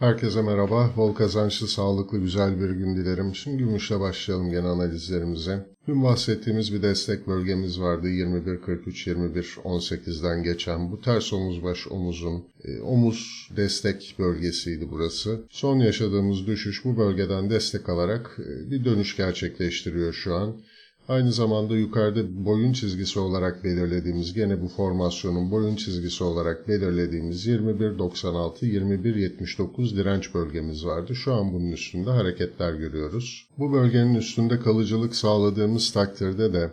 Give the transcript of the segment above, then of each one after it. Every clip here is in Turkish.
Herkese merhaba. Bol kazançlı, sağlıklı, güzel bir gün dilerim. Şimdi gümüşle başlayalım gene analizlerimize. Dün bahsettiğimiz bir destek bölgemiz vardı. 21-43-21-18'den geçen. Bu ters omuz baş omuzun e, omuz destek bölgesiydi burası. Son yaşadığımız düşüş bu bölgeden destek alarak e, bir dönüş gerçekleştiriyor şu an. Aynı zamanda yukarıda boyun çizgisi olarak belirlediğimiz, gene bu formasyonun boyun çizgisi olarak belirlediğimiz 21.96-21.79 direnç bölgemiz vardı. Şu an bunun üstünde hareketler görüyoruz. Bu bölgenin üstünde kalıcılık sağladığımız takdirde de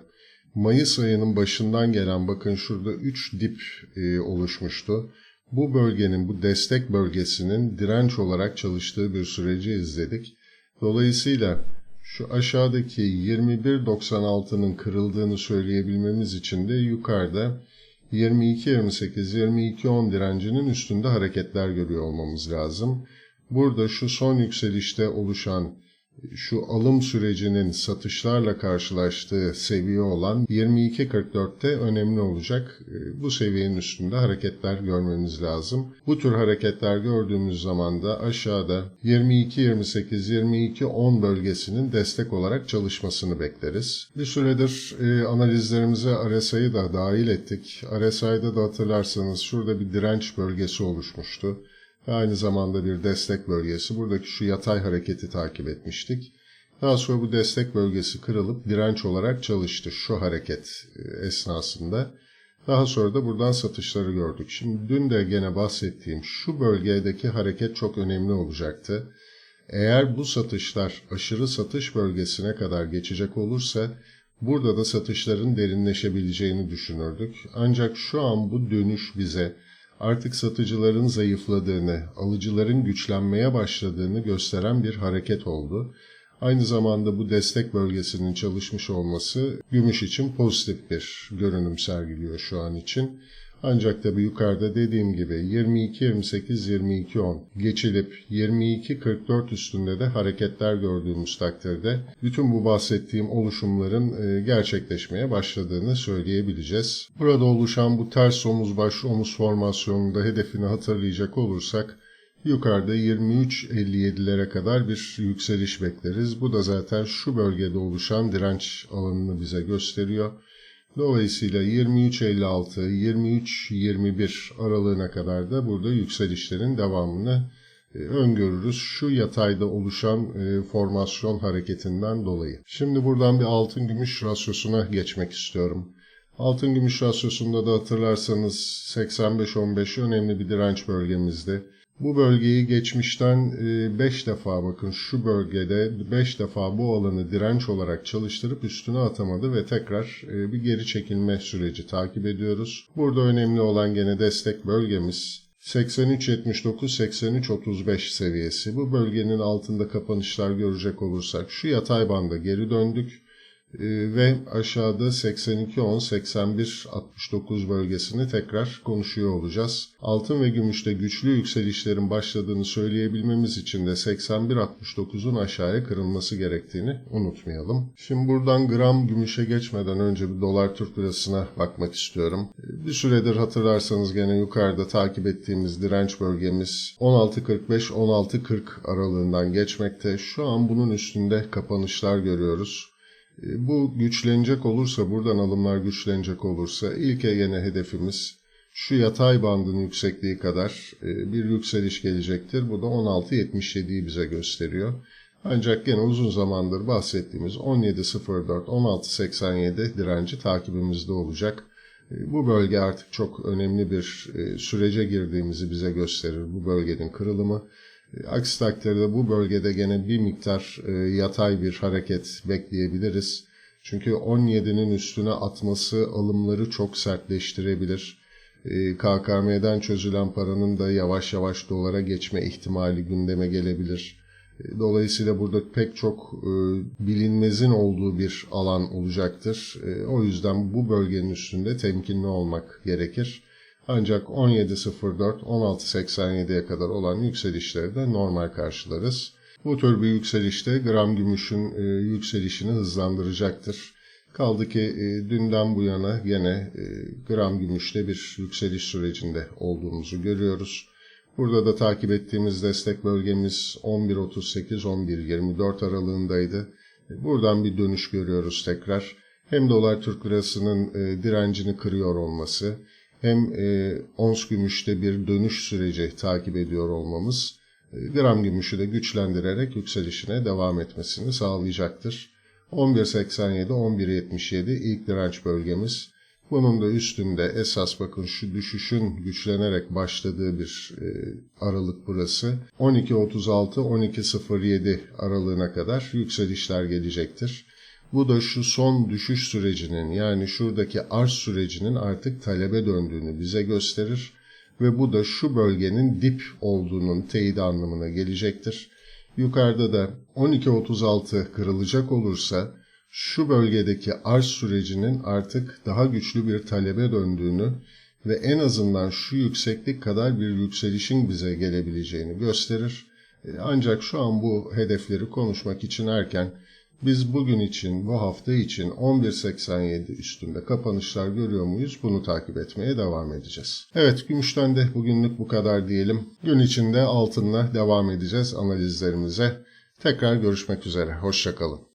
Mayıs ayının başından gelen bakın şurada 3 dip e, oluşmuştu. Bu bölgenin, bu destek bölgesinin direnç olarak çalıştığı bir süreci izledik. Dolayısıyla şu aşağıdaki 21.96'nın kırıldığını söyleyebilmemiz için de yukarıda 22.28-22.10 direncinin üstünde hareketler görüyor olmamız lazım. Burada şu son yükselişte oluşan şu alım sürecinin satışlarla karşılaştığı seviye olan 22.44'te önemli olacak. Ee, bu seviyenin üstünde hareketler görmemiz lazım. Bu tür hareketler gördüğümüz zaman da aşağıda 22.28-22.10 bölgesinin destek olarak çalışmasını bekleriz. Bir süredir e, analizlerimize RSI'yi da dahil ettik. RSI'da da hatırlarsanız şurada bir direnç bölgesi oluşmuştu ve aynı zamanda bir destek bölgesi. Buradaki şu yatay hareketi takip etmiştik. Daha sonra bu destek bölgesi kırılıp direnç olarak çalıştı şu hareket e, esnasında. Daha sonra da buradan satışları gördük. Şimdi dün de gene bahsettiğim şu bölgedeki hareket çok önemli olacaktı. Eğer bu satışlar aşırı satış bölgesine kadar geçecek olursa burada da satışların derinleşebileceğini düşünürdük. Ancak şu an bu dönüş bize artık satıcıların zayıfladığını, alıcıların güçlenmeye başladığını gösteren bir hareket oldu. Aynı zamanda bu destek bölgesinin çalışmış olması gümüş için pozitif bir görünüm sergiliyor şu an için. Ancak tabi yukarıda dediğim gibi 22-28-22-10 geçilip 22-44 üstünde de hareketler gördüğümüz takdirde bütün bu bahsettiğim oluşumların e, gerçekleşmeye başladığını söyleyebileceğiz. Burada oluşan bu ters omuz baş omuz formasyonunda hedefini hatırlayacak olursak yukarıda 23.57'lere kadar bir yükseliş bekleriz. Bu da zaten şu bölgede oluşan direnç alanını bize gösteriyor. Dolayısıyla 23.56, 23.21 aralığına kadar da burada yükselişlerin devamını e, öngörürüz. Şu yatayda oluşan e, formasyon hareketinden dolayı. Şimdi buradan bir altın gümüş rasyosuna geçmek istiyorum. Altın gümüş rasyosunda da hatırlarsanız 85-15 önemli bir direnç bölgemizdi. Bu bölgeyi geçmişten 5 defa bakın şu bölgede 5 defa bu alanı direnç olarak çalıştırıp üstüne atamadı ve tekrar bir geri çekilme süreci takip ediyoruz. Burada önemli olan gene destek bölgemiz 83.79-83.35 seviyesi. Bu bölgenin altında kapanışlar görecek olursak şu yatay banda geri döndük. Ee, ve aşağıda 82-10-81-69 bölgesini tekrar konuşuyor olacağız. Altın ve gümüşte güçlü yükselişlerin başladığını söyleyebilmemiz için de 81-69'un aşağıya kırılması gerektiğini unutmayalım. Şimdi buradan gram gümüşe geçmeden önce bir dolar Türk lirasına bakmak istiyorum. Ee, bir süredir hatırlarsanız gene yukarıda takip ettiğimiz direnç bölgemiz 16.45-16.40 aralığından geçmekte. Şu an bunun üstünde kapanışlar görüyoruz. E, bu güçlenecek olursa, buradan alımlar güçlenecek olursa ilk yine hedefimiz şu yatay bandın yüksekliği kadar e, bir yükseliş gelecektir. Bu da 16.77'yi bize gösteriyor. Ancak gene uzun zamandır bahsettiğimiz 17.04-16.87 direnci takibimizde olacak. E, bu bölge artık çok önemli bir sürece girdiğimizi bize gösterir. Bu bölgenin kırılımı. Aksi takdirde bu bölgede gene bir miktar e, yatay bir hareket bekleyebiliriz. Çünkü 17'nin üstüne atması alımları çok sertleştirebilir. E, KKM'den çözülen paranın da yavaş yavaş dolara geçme ihtimali gündeme gelebilir. E, dolayısıyla burada pek çok bilinmezin olduğu bir alan olacaktır. O yüzden bu bölgenin üstünde temkinli olmak gerekir. Ancak 17.04-16.87'ye kadar olan yükselişleri de normal karşılarız. Bu tür bir yükselişte gram gümüşün e, yükselişini hızlandıracaktır. Kaldı ki e, dünden bu yana yine e, gram gümüşte bir yükseliş sürecinde olduğumuzu görüyoruz. Burada da takip ettiğimiz destek bölgemiz 11.38-11.24 aralığındaydı. Buradan bir dönüş görüyoruz tekrar. Hem dolar Türk lirasının direncini kırıyor olması hem e, ons gümüşte bir dönüş süreci takip ediyor olmamız e, gram gümüşü de güçlendirerek yükselişine devam etmesini sağlayacaktır. 11.87-11.77 ilk direnç bölgemiz. Bunun da üstünde esas bakın şu düşüşün güçlenerek başladığı bir e, aralık burası. 12.36-12.07 aralığına kadar yükselişler gelecektir. Bu da şu son düşüş sürecinin yani şuradaki arz sürecinin artık talebe döndüğünü bize gösterir ve bu da şu bölgenin dip olduğunun teyidi anlamına gelecektir. Yukarıda da 12.36 kırılacak olursa şu bölgedeki arz sürecinin artık daha güçlü bir talebe döndüğünü ve en azından şu yükseklik kadar bir yükselişin bize gelebileceğini gösterir. E, Ancak şu an bu hedefleri konuşmak için erken. Biz bugün için, bu hafta için 11.87 üstünde kapanışlar görüyor muyuz? Bunu takip etmeye devam edeceğiz. Evet, gümüşten de bugünlük bu kadar diyelim. Gün içinde altınla devam edeceğiz analizlerimize. Tekrar görüşmek üzere. Hoşçakalın.